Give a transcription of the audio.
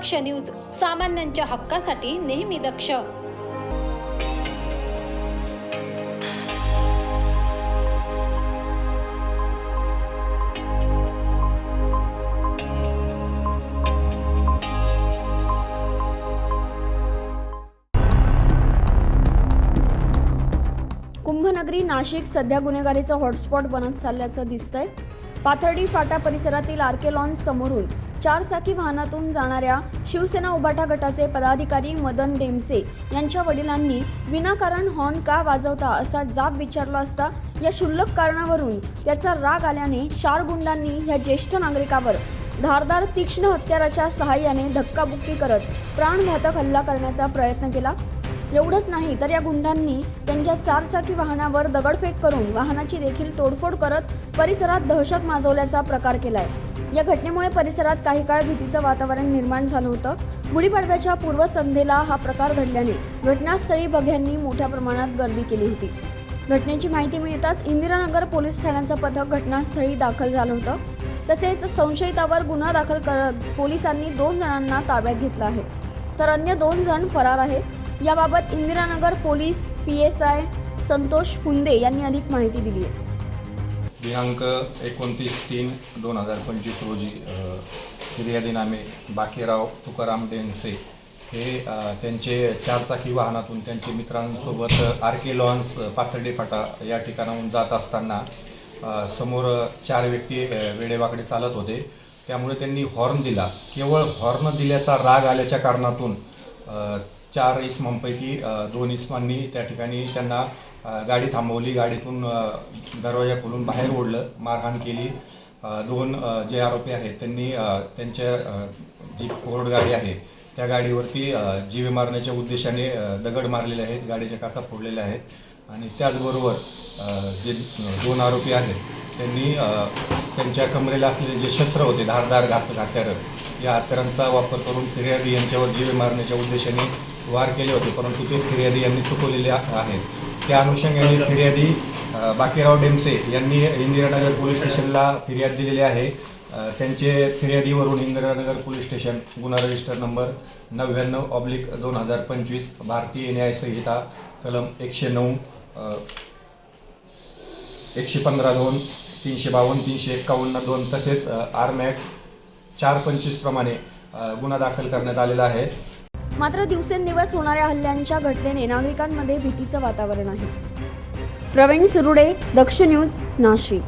दक्ष news सामान्यांच्या हक्कासाठी नेहमी दक्ष. कुंभनगरी नाशिक सध्या गुन्हेगारीचं हॉटस्पॉट बनत चालल्याचं दिसतंय. पाथर्डी फाटा परिसरातील आर्केलॉन समोरून चारचाकी वाहनातून जाणाऱ्या शिवसेना उभाटा गटाचे पदाधिकारी मदन डेमसे यांच्या वडिलांनी विनाकारण हॉर्न का वाजवता असा जाब विचारला असता या क्षुल्लक कारणावरून त्याचा राग आल्याने चार गुंडांनी या ज्येष्ठ नागरिकावर धारदार तीक्ष्ण हत्याराच्या सहाय्याने धक्काबुक्की करत प्राणघातक हल्ला करण्याचा प्रयत्न केला. एवढंच नाही तर या गुंडांनी त्यांच्या चारचाकी वाहनावर दगडफेक करून वाहनाची देखील तोडफोड करत परिसरात दहशत माजवल्याचा प्रकार केलाय. या घटनेमुळे परिसरात काही काळ भीतीचं वातावरण निर्माण झालं होतं. गुढीपाडव्याच्या पूर्वसंध्येला हा प्रकार घडल्याने घटनास्थळी बघ्यांनी मोठ्या प्रमाणात गर्दी केली होती. घटनेची माहिती मिळताच इंदिरानगर पोलीस ठाण्याचं पथक घटनास्थळी दाखल झालं होतं. तसेच संशयितावर गुन्हा दाखल करत पोलिसांनी दोन जणांना ताब्यात घेतलं आहे. तर अन्य दोन जण फरार आहेत. याबाबत Indiranagar police P S I Santosh Phunde यांनी अधिक माहिती दिली आहे. दिनांक एकोणतीस तीन दोन हजार पंचवीस रोजी फिर्यादीनामे बाकीराव तुकाराम देनसे हे त्यांचे चारचाकी वाहनातून त्यांचे मित्रांसोबत R K lawns Pathardi Phata या ठिकाणाहून जात असताना समोर चार व्यक्ती वेडेवाकडे चालत होते. त्यामुळे त्यांनी हॉर्न दिला. केवळ हॉर्न दिल्याचा राग आल्याच्या कारणातून चार इसमांपैकी दोन इसमांनी त्या ठिकाणी त्यांना गाडी थांबवली. गाडीतून दरवाजा खोलून बाहेर ओढलं. मारहाण केली. दोन जे आरोपी आहेत त्यांनी त्यांच्या जी कोर्ट गाडी आहे त्या गाडीवरती जीवे मारण्याच्या उद्देशाने दगड मारलेले आहेत गाडीच्या काचा फोडलेल्या आहेत. आणि त्याचबरोबर जे दोन आरोपी आहेत त्यांनी त्यांच्या कमरेला असलेले जे शस्त्र होते धारदार घात हत्यारं या हत्यारांचा वापर करून फिर्यादी यांच्यावर जीवे मारण्याच्या उद्देशाने वार केले होते. परंतु ते फिर्यादी यांनी चुकवलेले आहेत. त्या अनुषंगाने फिर्यादी बाकीराव डेमसे यांनी इंदिरानगर पोलीस स्टेशनला फिर्याद दिलेली आहे. त्यांचे फिर्यादीवरून इंदिरानगर पोलीस स्टेशन गुन्हा रजिस्टर नंबर नव्याण्णव ऑब्लिक दोन हजार पंचवीस भारतीय न्याय संहिता कलम एकशे नऊ एकशे पंधरा दोन तीनशे बावन्न तीनशे एक्कावन्न दोन तसेच आरमॅक चार पंचवीस प्रमाणे गुन्हा दाखल करण्यात आलेला आहे. मात्र दिवसेंदिवस होणाऱ्या हल्ल्यांच्या घटनेने नागरिकांमध्ये भीतीचं वातावरण आहे. प्रवीण सुरुडे दक्ष न्यूज नाशिक.